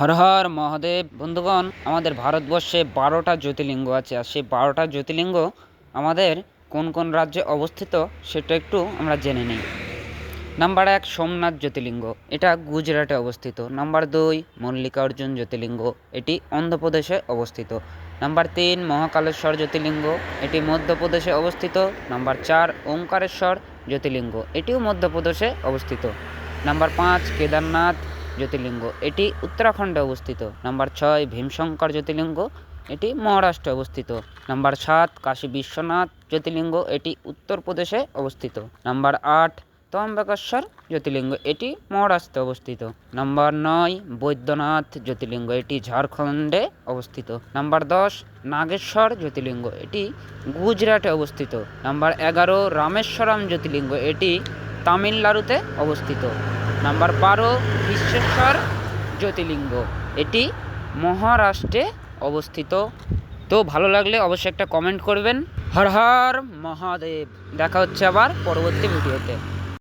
হর হর মহাদেব, বন্ধুগণ, আমাদের ভারতবর্ষে বারোটা জ্যোতির্লিঙ্গ আছে আর সেই বারোটা জ্যোতির্লিঙ্গ আমাদের কোন কোন রাজ্যে অবস্থিত সেটা একটু আমরা জেনে নিই। নাম্বার এক, সোমনাথ জ্যোতির্লিঙ্গ। এটা গুজরাটে অবস্থিত। নাম্বার দুই, মল্লিকার্জুন জ্যোতির্লিঙ্গ। এটি অন্ধ্রপ্রদেশে অবস্থিত। নাম্বার তিন, মহাকালেশ্বর জ্যোতির্লিঙ্গ। এটি মধ্যপ্রদেশে অবস্থিত। নাম্বার চার, ওঙ্কারেশ্বর জ্যোতির্লিঙ্গ। এটিও মধ্যপ্রদেশে অবস্থিত। নাম্বার পাঁচ, কেদারনাথ জ্যোতির্লিঙ্গ। এটি উত্তরাখণ্ডে অবস্থিত। নাম্বার ছয়, ভীমশঙ্কর জ্যোতির্লিঙ্গ। এটি মহারাষ্ট্রে অবস্থিত। নাম্বার সাত, কাশী বিশ্বনাথ জ্যোতির্লিঙ্গ। এটি উত্তরপ্রদেশে অবস্থিত। নাম্বার আট ত্রম্বকেশ্বর জ্যোতির্লিঙ্গ। এটি মহারাষ্ট্রে অবস্থিত। নাম্বার নয়, বৈদ্যনাথ জ্যোতির্লিঙ্গ। এটি ঝাড়খণ্ডে অবস্থিত। নাম্বার দশ, নাগেশ্বর জ্যোতির্লিঙ্গ। এটি গুজরাটে অবস্থিত। নাম্বার এগারো, রামেশ্বরম জ্যোতির্লিঙ্গ। এটি তামিলনাড়ুতে অবস্থিত। নাম্বার বারো, বিশ্বেশ্বর জ্যোতির্লিঙ্গ। এটি মহারাষ্ট্রে অবস্থিত। তো ভালো লাগলে অবশ্যই একটা কমেন্ট করবেন। হর হর মহাদেব। দেখা হচ্ছে আবার পরবর্তী ভিডিওতে।